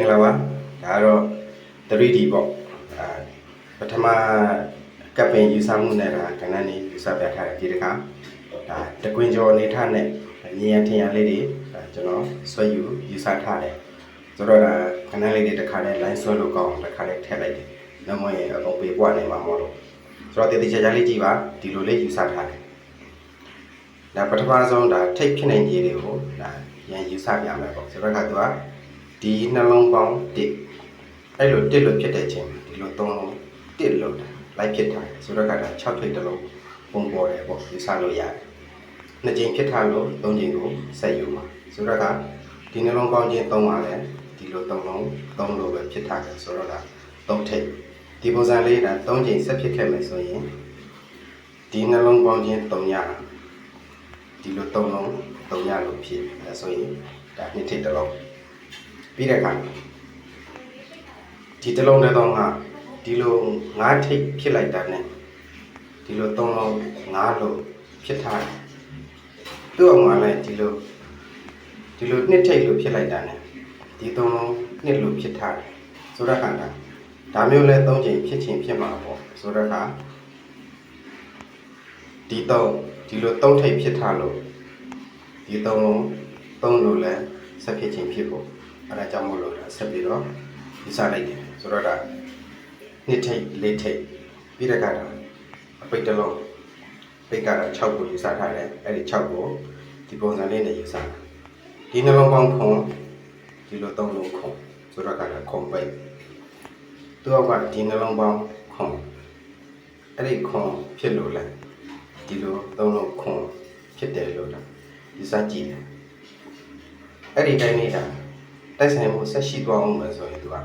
င်္ဂလာပါဒါကတော့ 3D ပေါ့အာပထမကပ်ပင်ယူဆမှုနဲ့ဒါကဏ္ဍနေယူဆပြထားတဲ့ဒီတစ်ခါဒါတကွင်ကျော်အနေထားနဲ့ညင်ရထင်ရလေးတွေဒါကျွန်တော်ဆွဲယူယူဆထားတယ်ဆိုတော့ဒါကဏ္ဍလေးတွေတစ်ခါနဲ့ line ဆွဲလို့ကောင်းတစ်ခါနဲ့ထည့်လိုက်တယ်နောက်မှရင်အကုန်ပေးပွားနေမှာမဟုတ်လို့ဆိုတော့တည်တည်ချာချာလေးကြည့်ပါဒီလိုလေးယူဆထားတယ်ဒါပထမဆုံးဒါထိတ်ဖြစ်နေကြီးတွေကိုဒါရန်ယူဆပြမယ်ပေါ့ဆိုတော့ကသူက ဒီနှလုံးပေါင်းတစ်အဲ့လိုတစ်လို့ဖြစ်တဲ့ချိန်ဒီလိုသုံးလုံးတစ်လို့လိုက်ဖြစ်ထားတယ်ဆိုတော့ကဒါ6ထိပ်တစ်လုံးပုံပေါ်တယ်ပေါ့ဒီစားလို့ရတယ်နှစ်ချိန်ဖြစ်ထားလို့သုံးချိန်ကိုဆက်ယူပါဆိုတော့ကဒီနှလုံးပေါင်းချင်းသုံးပါလဲဒီလိုသုံးလုံးသုံးလို့ပဲဖြစ်ထားတယ်ဆိုတော့ဒါသုံးထိပ်ဒီပုံစံလေးဒါသုံးချိန်ဆက်ဖြစ်ခဲ့မယ်ဆိုရင်ဒီနှလုံးပေါင်းချင်းသုံးရဒီလိုသုံးလုံးသုံးရလို့ဖြစ်တယ်ဆိုရင်ဒါနှစ်ထိပ်တစ်လုံး ပြီးတဲ့အခါဒီတစ်လုံးတစ်လုံးကဒီလိုငါးထိပ်ဖြစ်လိုက်တာနဲ့ဒီလိုသုံးလုံးငါးလို့ဖြစ်ထားတယ်သူ့အောင်မှာလည်းဒီလိုဒီလိုနှစ်ထိပ်လို့ဖြစ်လိုက်တာနဲ့ဒီသုံးလုံးနှစ်လို့ဖြစ်ထားတယ်ဆိုတော့ခါတာဒါမျိုးလဲသုံးချိန်ဖြစ်ချင်းဖြစ်မှာပေါ့ဆိုတော့ခါဒီသုံးဒီလိုသုံးထိပ်ဖြစ်ထားလို့ဒီသုံးလုံးသုံးလို့လဲဆက်ဖြစ်ချင်းဖြစ်ဖို့ အဲ့ဒါကြောင့်မို့လို့ဒါဆက်ပြီးတော့ဒီစားလိုက်တယ်ဆိုတော့ဒါနှစ်ထိပ်လေးထိပ်ပြီးတဲ့ကတာအပိတ်တစ်လုံးပိတ်ကတော့6ကိုယူဆထားတယ်အဲ့ဒီ6ကိုဒီပုံစံလေးနဲ့ယူဆတာဒီနှလုံးပေါင်းခွန်ဒီလိုသုံးလုံးခွန်ဆိုတော့ကတော့ခွန်ပိတ်သူကဒီနှလုံးပေါင်းခွန်အဲ့ဒီခွန်ဖြစ်လို့လဲဒီလိုသုံးလုံးခွန်ဖြစ်တယ်လို့ဒါယူဆကြည့်တယ်အဲ့ဒီတိုင်းနေတာ တိုက်ဆိုင်မှုဆက်ရှိသွားအောင်မယ်ဆိုရင်သူက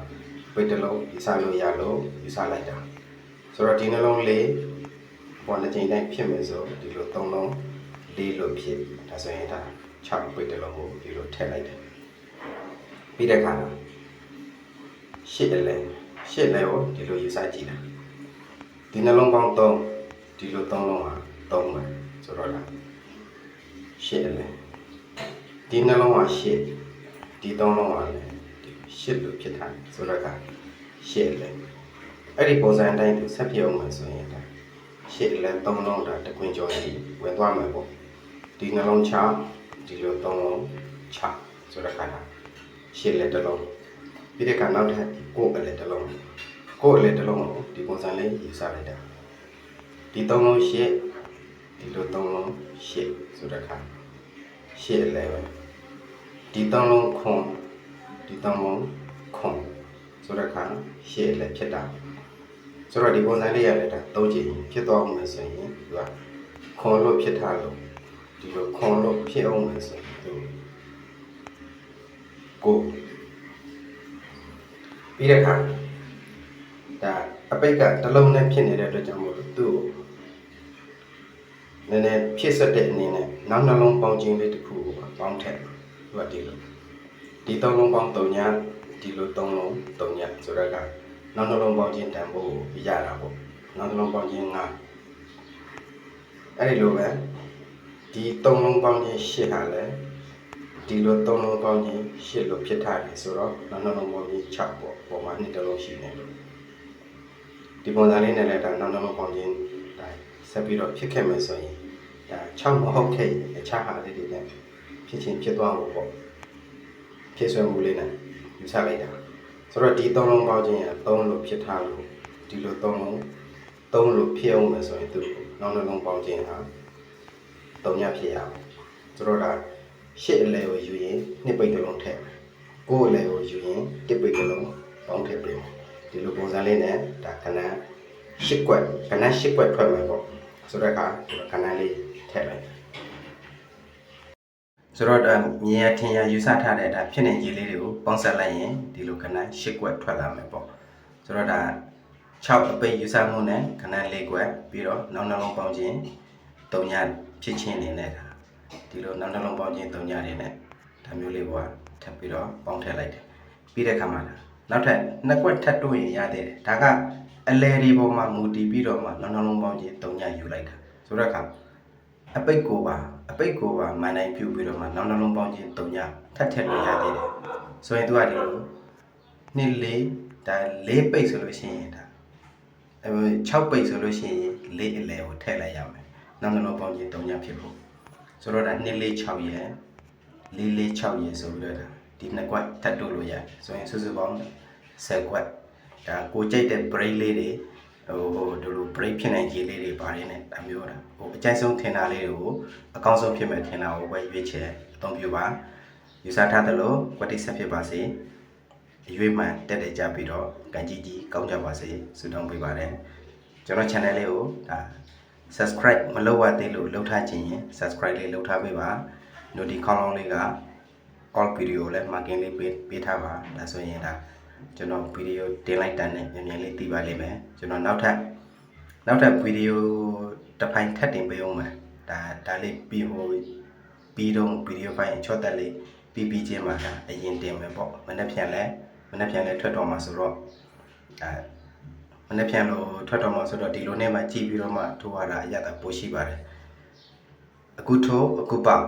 ဝေတလုံးယူဆလို့ရလို့ယူဆလိုက်တာဆိုတော့ဒီနှလုံးလေးပေါ်တစ်ချိန်တိုင်းဖြစ်မယ်ဆိုဒီလိုသုံးလုံးလေးလို့ဖြစ်ဒါဆိုရင်ဒါ6ဝေတလုံးကိုဒီလိုထည့်လိုက်တယ်ပြီးတဲ့အခါရှစ်လဲရှစ်လဲကိုဒီလိုယူဆကြည့်တာဒီနှလုံးပေါင်း3ဒီလိုသုံးလုံးဟာ3ပဲဆိုတော့လားရှစ်လဲဒီနှလုံးဟာရှစ် ဒီသုံးလုံးကလည်းရှစ်လို့ဖြစ်ထားတယ်ဆိုတော့ကရှစ်လေအဲ့ဒီပုံစံအတိုင်းသူဆက်ပြအောင်မယ်ဆိုရင်ဒါရှစ်လည်းသုံးလုံးဒါတကွင်ကျော်ကြီးဝင်သွားမယ်ပေါ့ဒီနှလုံးချဒီလိုသုံးလုံးချဆိုတော့ကဒါရှစ်လည်းတစ်လုံးပြီးတဲ့ကနောက်ထပ်ကိုယ်အလည်းတစ်လုံးကိုယ်အလည်းတစ်လုံးကိုဒီပုံစံလေးယူဆလိုက်တာဒီသုံးလုံးရှစ်ဒီလိုသုံးလုံးရှစ်ဆိုတော့ကရှစ်လည်းပဲ ဒီတောင်းလုံးခွန်ဒီတောင်းလုံးခွန်ဆိုတဲ့အခါရှေ့လည်းဖြစ်တာဆိုတော့ဒီပုံစံလေးရတယ်ဒါသုံးချင်ဖြစ်သွားအောင်မယ်ဆိုရင်သူကခွန်လို့ဖြစ်ထားလို့ဒီလိုခွန်လို့ဖြစ်အောင်မယ်ဆိုရင်သူကိုပြီးတဲ့အခါဒါအပိတ်ကတစ်လုံးနဲ့ဖြစ်နေတဲ့အတွက်ကြောင့်မို့လို့သူ့ကိုနည်းနည်းဖြစ်ဆက်တဲ့အနေနဲ့နောက်နှလုံးပေါင်းခြင်းလေးတစ်ခုကိုပေါင်းထည့် သူကဒီလိုဒီသုံးလုံးပေါင်း3ညဒီလိုသုံးလုံး3ညဆိုတော့ကနောက်နှလုံးပေါင်းခြင်းတန်ဖို့ရတာပေါ့နောက်နှလုံးပေါင်းခြင်း9အဲ့ဒီလိုပဲဒီသုံးလုံးပေါင်းခြင်း8ဟာလည်းဒီလိုသုံးလုံးပေါင်းခြင်း8လို့ဖြစ်ထားတယ်ဆိုတော့နောက်နှလုံးပေါင်းခြင်း6ပေါ့ပုံမှန်နှစ်တစ်လုံးရှိနေလို့ဒီပုံစံလေးနဲ့လည်းဒါနောက်နှလုံးပေါင်းခြင်းဒါဆက်ပြီးတော့ဖြစ်ခဲ့မယ်ဆိုရင်ဒါ6မဟုတ်ခဲ့ရင်အခြားဟာလေးတွေနဲ့ ဖြစ်ချင်းဖြစ်သွားဖို့ပေါ့ဖြစ်ဆွဲမှုလေးနဲ့ယူဆလိုက်တာဆိုတော့ဒီသုံးလုံးပေါင်းခြင်းရသုံးလို့ဖြစ်ထားလို့ဒီလိုသုံးလုံးသုံးလို့ဖြစ်အောင်မယ်ဆိုရင်သူနောက်နှလုံးပေါင်းခြင်းဟာသုံးညဖြစ်ရအောင်ဆိုတော့ဒါရှစ်အလဲကိုယူရင်နှစ်ပိတ်တစ်လုံးထည့်မယ်ကိုယ်အလဲကိုယူရင်တစ်ပိတ်တစ်လုံးပေါင်းထည့်ပေးမယ်ဒီလိုပုံစံလေးနဲ့ဒါကဏ္ဍရှစ်ကွက်ကဏ္ဍရှစ်ကွက်ထွက်မယ်ပေါ့ဆိုတော့အခါဒီကဏ္ဍလေးထည့်လိုက် ဆိုတော့ဒါမြင်ရထင်ရယူဆထားတဲ့ဒါဖြစ်နေကြီးလေးတွေကိုပေါင်းဆက်လိုက်ရင်ဒီလိုခဏ၈ကွက်ထွက်လာမယ်ပေါ့ဆိုတော့ဒါ6အပိတ်ယူဆမှုနဲ့ခဏ၄ကွက်ပြီးတော့နောက်နှလုံးပေါင်းခြင်း၃ညဖြစ်ချင်းနေနဲ့ဒါဒီလိုနောက်နှလုံးပေါင်းခြင်း၃ညနေနဲ့ဒါမျိုးလေးပေါ်ထပ်ပြီးတော့ပေါင်းထည့်လိုက်တယ်ပြီးတဲ့ခါမှာနောက်ထပ်နှစ်ကွက်ထပ်တိုးရင်ရသေးတယ်ဒါကအလဲဒီပေါ်မှာမူတည်ပြီးတော့မှနောက်နှလုံးပေါင်းခြင်း၃ညယူလိုက်တာဆိုတော့အခါ အပိတ်ကိုပါအပိတ်ကိုပါမန်တိုင်းပြုတ်ပြီးတော့မှနောက်နှလုံးပေါင်းခြင်း၃ညထပ်ထည့်လို့ရသေးတယ်ဆိုရင်သူကဒီလိုနှစ်လေးဒါလေးပိတ်ဆိုလို့ရှိရင်ဒါအဲ6ပိတ်ဆိုလို့ရှိရင်လေးအလဲကိုထည့်လိုက်ရမယ်နောက်နောက်ပေါင်းချင်း3ညဖြစ်ဖို့ဆိုတော့ဒါနှစ်လေး6ရယ်လေးလေး6ရယ်ဆိုပြီးတော့ဒါဒီနှစ်ကွက်ထပ်တိုးလို့ရတယ်ဆိုရင်စုစုပေါင်း10ကွက်ဒါကိုကြိတ်တဲ့ break လေးတွေ ဟိုဟိုဒီလို break ဖြစ်နိုင်ကြီးလေးတွေပါတယ်နဲ့ဒါမျိုးတာဟိုအကျဉ်းဆုံးထင်တာလေးတွေကိုအကောင်းဆုံးဖြစ်မဲ့ထင်တာကိုပဲရွေးချယ်အသုံးပြုပါယူဆထားသလိုကွက်တိဆက်ဖြစ်ပါစေအရွေးမှန်တက်တက်ကြပြီးတော့ကန်ကြီးကြီးကောင်းကြပါစေဆုတောင်းပေးပါတယ်ကျွန်တော် channel လေးကိုဒါ subscribe မလုပ်ရသေးလို့လုပ်ထားခြင်းရင် subscribe လေးလုပ်ထားပေးပါ notification ခေါင်းလောင်းလေးက all video လည်း marking လေးပေးပေးထားပါဒါဆိုရင်ဒါ ကျွန်တော် video တင်လိုက်တန်းနဲ့မြန်မြန်လေးသိပါလိမ့်မယ်ကျွန်တော်နောက်ထပ်နောက်ထပ် video တစ်ပိုင်းထပ်တင်ပေးအောင်မယ်ဒါဒါလေးပြီးဟိုပြီးတော့ video ပိုင်းအချော့တက်လေးပြီးပြီးချင်းမှာဒါအရင်တင်မယ်ပေါ့မနေ့ပြန်လဲမနေ့ပြန်လဲထွက်တော့မှာဆိုတော့အဲမနေ့ပြန်လို့ထွက်တော့မှာဆိုတော့ဒီလိုနဲ့မှကြည့်ပြီးတော့မှထိုးရတာအရသာပိုရှိပါတယ်အခုထိုးအခုပေါက်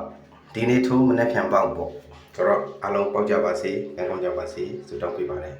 ဒီနေ့ထိုးမနေ့ပြန်ပေါက်ပေါ့ ဆိုတော့အားလုံးပေါက်ကြပါစေကောင်းကြပါစေဆုတောင်းပေးပါတယ်